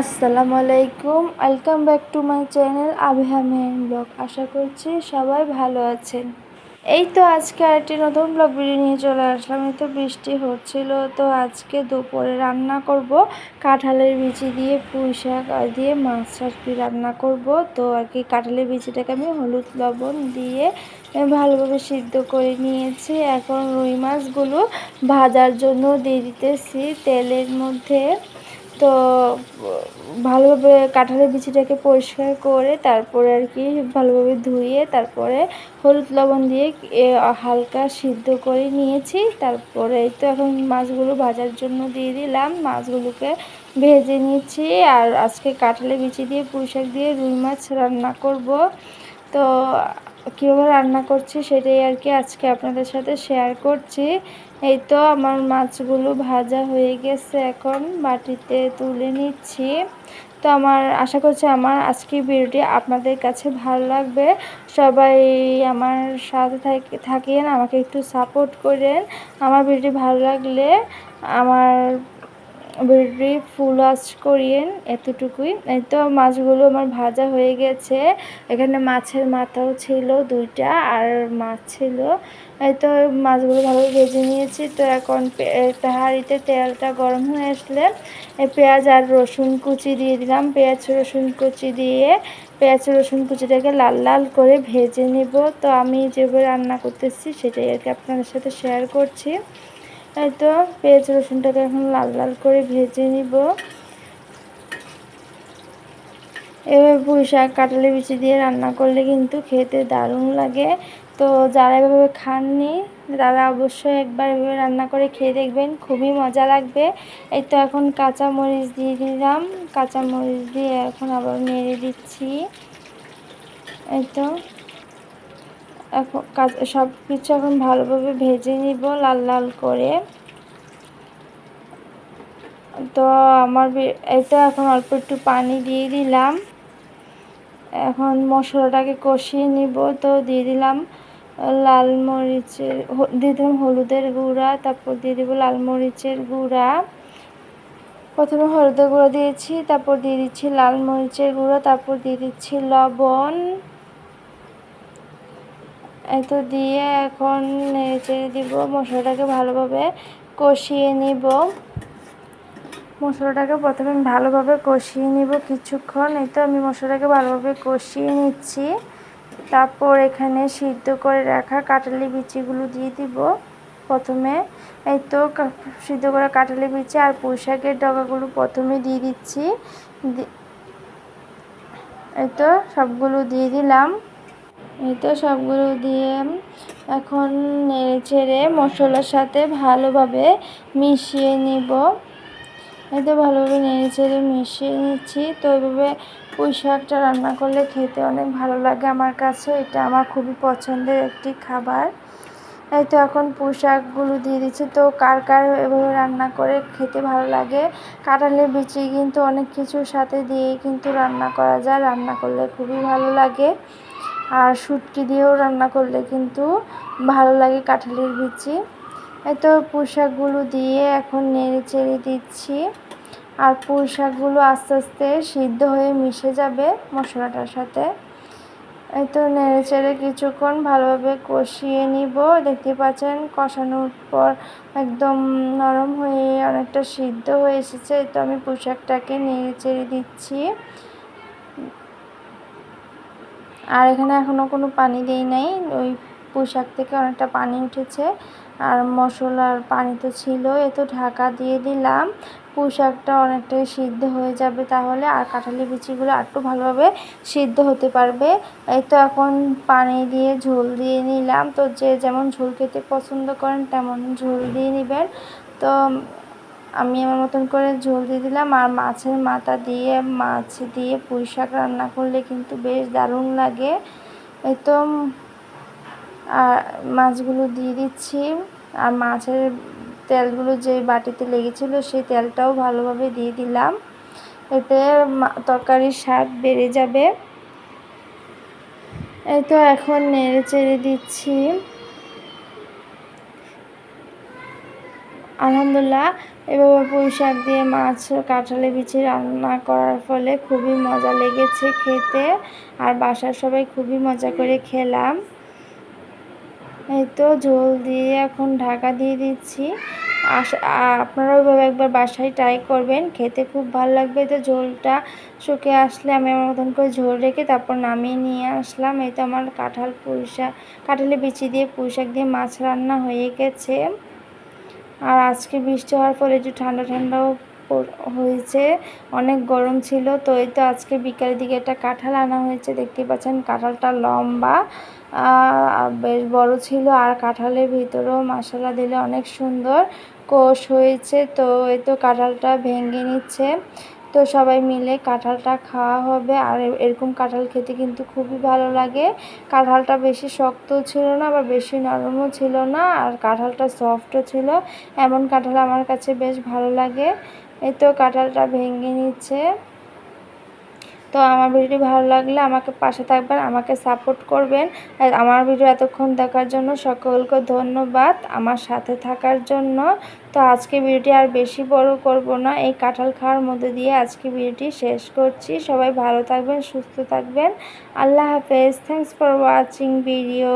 আসসালামু আলাইকুম। Welcome back to my channel Abiha Mehen blog আশা করছি সবাই ভালো আছেন। এই তো আজকে আরেকটি নতুন ব্লগ ভিডিও নিয়ে চলে আসলাম। এই তো বৃষ্টি হচ্ছিল, তো আজকে দুপুরে রান্না করব। কাঁঠালের বিচি দিয়ে পুঁই শাক দিয়ে মাছ আর কি রান্না করব। তো আর কি, কাঁঠালের বিচিটাকে আমি হলুদ লবণ দিয়ে ভালোভাবে সিদ্ধ করে নিয়েছি। এখন রুই মাছগুলো ভাজার জন্য দিয়ে দিতেছি তেলের মধ্যে। তো, ভালোভাবে কাঁঠালের বিচিটাকে পরিষ্কার করে তারপরে আর কি ভালোভাবে ধুয়ে তারপরে হলুদ লবণ দিয়ে হালকা সিদ্ধ করে নিয়েছি। তারপরে তো এখন মাছগুলো ভাজার জন্য দিয়ে দিলাম। মাছগুলোকে ভেজে নিচ্ছি আর আজকে কাঁঠালের বিচি দিয়ে পুঁইশাক দিয়ে রুই মাছ রান্না করব। তো, কীভাবে রান্না করছি সেটাই আর কি আজকে আপনাদের সাথে শেয়ার করছি। এই তো আমার মাছগুলো ভাজা হয়ে গেছে এখন, বাটিতে তুলে নিচ্ছি। তো আমার, আশা করছি আমার আজকের ভিডিওটি আপনাদের কাছে ভালো লাগবে। সবাই আমার সাথে থাকেন, আমাকে একটু সাপোর্ট করেন। আমার ভিডিওটি ভালো লাগলে আমার ভিডিওটি ফুল ওয়াচ করিয়েন এতটুকুই। এই তো মাছগুলো আমার ভাজা হয়ে গেছে। এখানে মাছের মাথাও ছিল দুইটা আর মাছ ছিল। এই তো মাছগুলো ভালোভাবে ভেজে নিয়েছি। তো এখন একটা হাঁড়িতে তেলটা গরম হয়ে আসলে পেঁয়াজ আর রসুন কুচি দিয়ে দিলাম। পেঁয়াজ, রসুন কুচি দিয়ে পেঁয়াজ, রসুন কুচিটাকে লাল লাল করে ভেজে নিব। তো আমি যেভাবে রান্না করতেছি সেটাই আর কি আপনাদের সাথে শেয়ার করছি। এই তো পেঁয়াজ রসুনটাকে এখন লাল লাল করে ভেজে নিব। এভাবে পুঁই শাক কাটালি বিচি দিয়ে রান্না করলে কিন্তু খেতে দারুণ লাগে। তো যারা এভাবে খাননি, তারা অবশ্যই একবার এভাবে রান্না করে খেয়ে দেখবেন, খুবই মজা লাগবে। এই তো এখন কাঁচা মরিচ দিয়ে দিলাম কাঁচা মরিচ দিয়ে এখন আবার নেড়ে দিচ্ছি। এই তো এখন সব কিছু এখন ভালোভাবে ভেজে নিব লাল লাল করে। তো আমার এটা এখন অল্প একটু পানি দিয়ে দিলাম। এখন মশলাটাকে কষিয়ে নিব। তো দিয়ে দিলাম লাল মরিচের দিয়ে দিলাম হলুদের গুঁড়া, তারপর দিয়ে দেবো লাল মরিচের গুঁড়া। প্রথমে হলুদের গুঁড়ো দিয়েছি, তারপর দিয়ে দিচ্ছি লাল মরিচের গুঁড়ো, তারপর দিয়ে দিচ্ছি লবণ। এত দিয়ে এখন নেড়ে দিব। মশলাটাকে ভালোভাবে কষিয়ে নিব। মশলাটাকে প্রথমে ভালোভাবে কষিয়ে নিব কিছুক্ষণ। এই তো আমি মশলাটাকে ভালোভাবে কষিয়ে নিচ্ছি। তারপর এখানে সিদ্ধ করে রাখা কাটালি বিচিগুলো দিয়ে দিব প্রথমে। এই তো সিদ্ধ করা কাটালি বিচি আর পুঁইশাকের ডগাগুলো প্রথমে দিয়ে দিচ্ছি। এই তো সবগুলো দিয়ে দিলাম। এই তো সবগুলো দিয়ে এখন নেড়ে ছেড়ে মশলার সাথে ভালোভাবে মিশিয়ে নিব। এই তো ভালোভাবে নেড়ে চেড়ে মিশিয়ে নিচ্ছি। তো এইভাবে পুঁই শাকটা রান্না করলে খেতে অনেক ভালো লাগে আমার কাছে। এটা আমার খুবই পছন্দের একটি খাবার। এই তো এখন পুঁই শাকগুলো দিয়ে দিচ্ছি। তো কার কার এভাবে রান্না করে খেতে ভালো লাগে? কাঁঠালের বিচি কিন্তু অনেক কিছুর সাথে দিয়ে কিন্তু রান্না করা যায়। রান্না করলে খুবই ভালো লাগে। আর শুটকি দিয়েও রান্না করলে কিন্তু ভালো লাগে কাঁঠালের বিচি। এই তো পোশাকগুলো দিয়ে এখন নেড়ে চেড়ে দিচ্ছি। আর পোশাকগুলো আস্তে আস্তে সিদ্ধ হয়ে মিশে যাবে মশলাটার সাথে। এই তো নেড়ে চেড়ে কিছুক্ষণ ভালোভাবে কষিয়ে নিব। দেখতে পাচ্ছেন কষানোর পর একদম নরম হয়ে অনেকটা সিদ্ধ হয়ে এসেছে। তো আমি পোশাকটাকে নেড়ে চেড়ে দিচ্ছি। আর এখানে এখনও কোনো পানি দেই নাই। ওই পোশাক থেকে অনেকটা পানি উঠেছে। আর মশলার পানি তো ছিল এ তো ঢাকা দিয়ে দিলাম। পোশাকটা অনেকটাই সিদ্ধ হয়ে যাবে তাহলে। আর কাঁঠালি বিচিগুলো একটু ভালোভাবে সিদ্ধ হতে পারবে। এই তো এখন পানি দিয়ে ঝোল দিয়ে নিলাম। তো যে যেমন ঝোল খেতে পছন্দ করেন, তেমন ঝোল দিয়ে নেবেন। তো আমি আমার মতন করে ঝোল দিয়ে দিলাম আর মাছের মাথা দিয়ে, মাছ দিয়ে পুঁই শাক রান্না করলে কিন্তু বেশ দারুণ লাগে। এই তো, আর মাছগুলো দিয়ে দিচ্ছি। আর মাছের তেলগুলো যে বাটিতে লেগেছিল সেই তেলটাও ভালোভাবে দিয়ে দিলাম। এতে তরকারির স্বাদ বেড়ে যাবে। এই তো, এখন নেড়ে চেড়ে দিচ্ছি। আলহামদুলিল্লাহ, এভাবে পুঁই শাক দিয়ে মাছ, কাঁঠালে, বিচি রান্না করার ফলে খুবই মজা লেগেছে খেতে। আর বাসার সবাই খুবই মজা করে খেলাম। এই তো ঝোল দিয়ে এখন ঢাকা দিয়ে দিচ্ছি। আপনারা ওইভাবে একবার বাসায় ট্রাই করবেন। খেতে খুব ভালো লাগবে। তো ঝোলটা শুকে আসলে আমি আমার মতন করে ঝোল রেখে তারপর নামিয়ে নিয়ে আসলাম। এই তো আমার কাঁঠাল পুঁইশাক কাঁঠালে বিচি দিয়ে পুঁইশাক দিয়ে মাছ রান্না হয়ে গেছে। আর আজকে বৃষ্টি হওয়ার ফলে একটু ঠান্ডা ঠান্ডাও হয়েছে। অনেক গরম ছিল, তো এই তো আজকে বিকালের দিকে একটা কাঁঠাল আনা হয়েছে দেখতে পাচ্ছেন কাঁঠালটা লম্বা বেশ বড় ছিল আর কাঁঠালের ভিতরেও মশলা দিলে অনেক সুন্দর কোষ হয়েছে, তো এই তো কাঁঠালটা ভেঙে নিচ্ছে। তো সবাই মিলে কাঁঠালটা খাওয়া হবে। আর এরকম কাঁঠাল খেতে কিন্তু খুবই ভালো লাগে। কাঁঠালটা বেশি শক্ত ছিল না বা বেশি নরমও ছিল না, আর কাঁঠালটা সফটও ছিল। এমন কাঁঠাল আমার কাছে বেশ ভালো লাগে। এই তো কাঁঠালটা ভেঙে নিচ্ছে। তো আমার ভিডিওটি ভালো লাগলে আমাকে পাশে থাকবেন, আমাকে সাপোর্ট করবেন। আমার ভিডিও এতক্ষণ দেখার জন্য সকলকে ধন্যবাদ আমার সাথে থাকার জন্য। তো আজকে ভিডিওটি আর বেশি বড় করব না, এই কাঁঠাল খাওয়ার মধ্যে দিয়ে আজকে ভিডিওটি শেষ করছি। সবাই ভালো থাকবেন, সুস্থ থাকবেন। আল্লাহ হাফেজ থ্যাংকস ফর ওয়াচিং ভিডিও